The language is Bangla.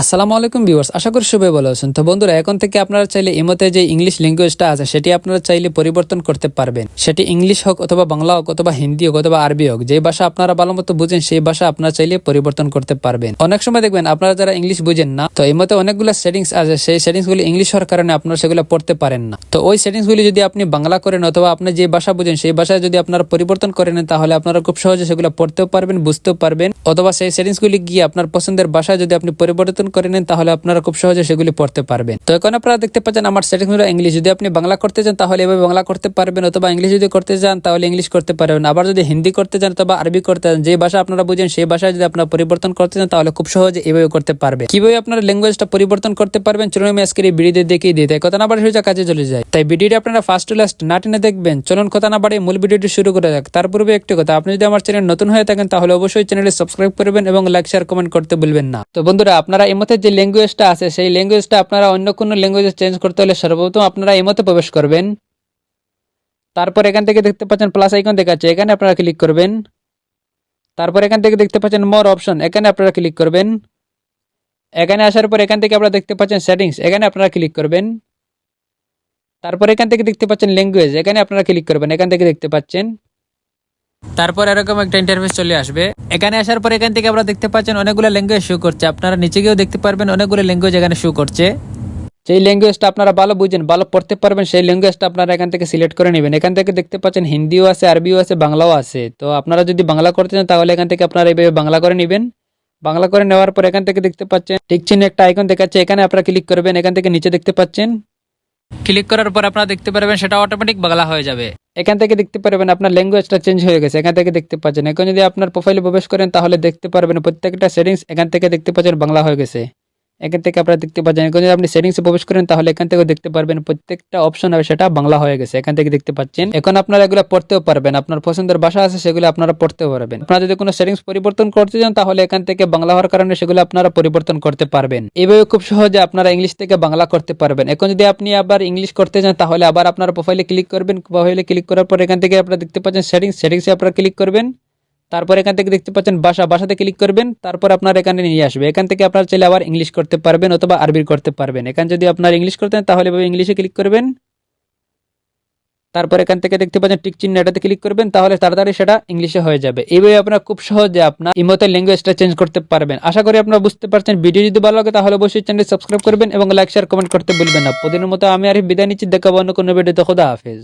আসসালামু আলাইকুম ভিউয়ার্স, আশা করি সবাই ভালো আছেন। তো বন্ধুরা, এখন থেকে আপনারা চাইলে ইমোতে যে ইংলিশ ল্যাঙ্গুয়েজটা আছে, সেটি আপনারা চাইলে পরিবর্তন করতে পারবেন। সেটি ইংলিশ হোক অথবা বাংলা হোক অথবা হিন্দি হোক অথবা আরবি হোক, যে ভাষা আপনারা ভালো মতো বুঝেন, সেই ভাষা আপনারা চাইলে পরিবর্তন করতে পারবেন। অনেক সময় দেখবেন, আপনারা যারা ইংলিশ বুঝেন না, তো ইমোতে অনেকগুলো সেটিংস আছে, সেই সেটিংস গুলি ইংলিশ হওয়ার কারণে আপনারা সেগুলো পড়তে পারেন না। তো ওই সেটিংস গুলি যদি আপনি বাংলা করেন অথবা আপনি যে ভাষা বুঝেন, সেই ভাষায় যদি আপনারা পরিবর্তন করে নেন, তাহলে আপনারা খুব সহজে সেগুলো পড়তেও পারবেন, বুঝতেও পারবেন। অথবা সেই সেটিংস গুলি গিয়ে আপনার পছন্দের ভাষায় যদি আপনি পরিবর্তন করে নেন, তাহলে আপনারা খুব সহজে সেগুলি পড়তে পারবেন। তো এখন আপনারা দেখতে পাচ্ছেন, আমার সেটিংসগুলো ইংলিশ যদি আপনি বাংলা করতে চান, তাহলে এভাবে বাংলা করতে পারবেন, অথবা ইংলিশ যদি করতে চান, তাহলে ইংলিশ করতে পারবেন। আবার যদি হিন্দি করতে চান, অথবা আরবি করতে চান, যে ভাষা আপনারা বুঝেন, সেই ভাষায় যদি আপনারা পরিবর্তন করতে চান, তাহলে খুব সহজে এভাবে করতে পারবেন। কীভাবে আপনারা ল্যাঙ্গুয়েজটা পরিবর্তন করতে পারবেন, চলুন আমি আজকের এই ভিডিওতে দেখিয়ে দিই। তাই কথা না বাড়ি সোজা কাজে চলে যায় তাই ভিডিওটি আপনারা ফার্স্ট টু লাস্ট না টেনে দেখবেন। চলুন কথা না বাড়ি মূল ভিডিওটি শুরু করে যাক। তার পূর্বে একটি কথা, আপনি যদি আমার চ্যানেল নতুন হয়ে থাকেন, তাহলে অবশ্যই চ্যানেলে সাবস্ক্রাইব করবেন এবং লাইক শেয়ার কমেন্ট করতে ভুলবেন না। তো বন্ধুরা, আপনারা মধ্যে যে ল্যাঙ্গুয়েজটা আছে, সেই ল্যাঙ্গুয়েজটা আপনারা অন্য কোনো ল্যাঙ্গুয়েজে চেঞ্জ করতে হলে সর্বপ্রথম আপনারা মধ্যে প্রবেশ করবেন। তারপর এখান থেকে দেখতে পাচ্ছেন প্লাস আইকন দেখাচ্ছে, এখানে আপনারা ক্লিক করবেন। তারপর এখান থেকে দেখতে পাচ্ছেন মোর অপশন এখানে আপনারা ক্লিক করবেন। এখানে আসার পর এখান থেকে আপনারা দেখতে পাচ্ছেন সেটিংস এখানে আপনারা ক্লিক করবেন। তারপর এখান থেকে দেখতে পাচ্ছেন ল্যাঙ্গুয়েজ এখানে আপনারা ক্লিক করবেন, এখান থেকে দেখতে পাচ্ছেন। তারপর এরকম একটা ইন্টারফেস চলে আসবে। এখানে আসার পর এখান থেকে আপনারা দেখতে পাচ্ছেন অনেকগুলো ল্যাঙ্গুয়েজ শো করছে। আপনারা নিচে গিয়েও দেখতে পারবেন অনেকগুলো ল্যাঙ্গুয়েজ এখানে শো করছে। যেই ল্যাঙ্গুয়েজটা আপনারা ভালো বুঝেন, ভালো পড়তে পারবেন, সেই ল্যাঙ্গুয়েজটা আপনারা এখান থেকে সিলেক্ট করে নেবেন। এখান থেকে দেখতে পাচ্ছেন হিন্দিও আছে, আরবিও আছে, বাংলাও আছে। তো আপনারা যদি বাংলা করতে চান, তাহলে এখান থেকে আপনারা এইভাবে বাংলা করে নেবেন। বাংলা করে নেওয়ার পর এখান থেকে দেখতে পাচ্ছেন, ঠিক চিহ্ন একটা আইকন দেখাচ্ছে। এখানে আপনারা ক্লিক করবেন, এখান থেকে নিচে দেখতে পাচ্ছেন। ক্লিক করার পর আপনারা দেখতে পারবেন সেটা অটোমেটিক বাংলা হয়ে যাবে। এখান থেকে দেখতে পারবেন আপনার ল্যাঙ্গুয়েজটা চেঞ্জ হয়ে গেছে, এখান থেকে দেখতে পাচ্ছেন। এখন যদি আপনার প্রোফাইলে প্রবেশ করেন, তাহলে দেখতে পারবেন প্রত্যেকটা সেটিংস এখান থেকে দেখতে পাচ্ছেন বাংলা হয়ে গেছে। এখান থেকে আপনারা দেখতে পাচ্ছেন, এখন যদি আপনি সেটিংসে প্রবেশ করেন, তাহলে এখান থেকে দেখতে পারবেন প্রত্যেকটা অপশন হবে সেটা বাংলা হয়ে গেছে। এখান থেকে দেখতে পাচ্ছেন, এখন আপনারা এগুলো পড়তেও পারবেন। আপনার পছন্দের ভাষা আছে, সেগুলো আপনারা পড়তেও পারবেন। আপনারা যদি কোনো সেটিংস পরিবর্তন করতে চান, তাহলে এখান থেকে বাংলা হওয়ার কারণে সেগুলো আপনারা পরিবর্তন করতে পারবেন। এইভাবে খুব সহজে আপনারা ইংলিশ থেকে বাংলা করতে পারবেন। এখন যদি আপনি আবার ইংলিশ করতে চান, তাহলে আবার আপনার প্রোফাইলে ক্লিক করবেন। প্রোফাইলে ক্লিক করার পর এখান থেকে আপনারা দেখতে পাচ্ছেন সেটিংস সেটিংসে আপনারা ক্লিক করবেন। তারপর এখান থেকে দেখতে পাচ্ছেন বাসা। বাসাতে ক্লিক করবেন, তারপর আপনার এখানে নিয়ে আসবে। এখান থেকে আপনার চাইলে আবার ইংলিশ করতে পারবেন অথবা আরবি করতে পারবেন। এখানে যদি আপনার ইংলিশ করতেন তাহলে এভাবে ইংলিশে ক্লিক করবেন। তারপর এখান থেকে দেখতে পাচ্ছেন টিক চিহ্ন এটাতে ক্লিক করবেন, তাহলে তাড়াতাড়ি সেটা ইংলিশে হয়ে যাবে। এইভাবে আপনার খুব সহজে আপনার ইমোতে ল্যাঙ্গুয়েজটা চেঞ্জ করতে পারবেন। আশা করি আপনারা বুঝতে পারছেন। ভিডিও যদি ভালো লাগে, তাহলে অবশ্যই চ্যানেল সাবস্ক্রাইব করবেন এবং লাইক শেয়ার কমেন্ট করতে ভুলবেন না। প্রতিদিনের মতো আমি আর বিদায় নিচ্ছি। দেখাবো অন্য কোনো ভিডিওতে খোদা হাফেজ।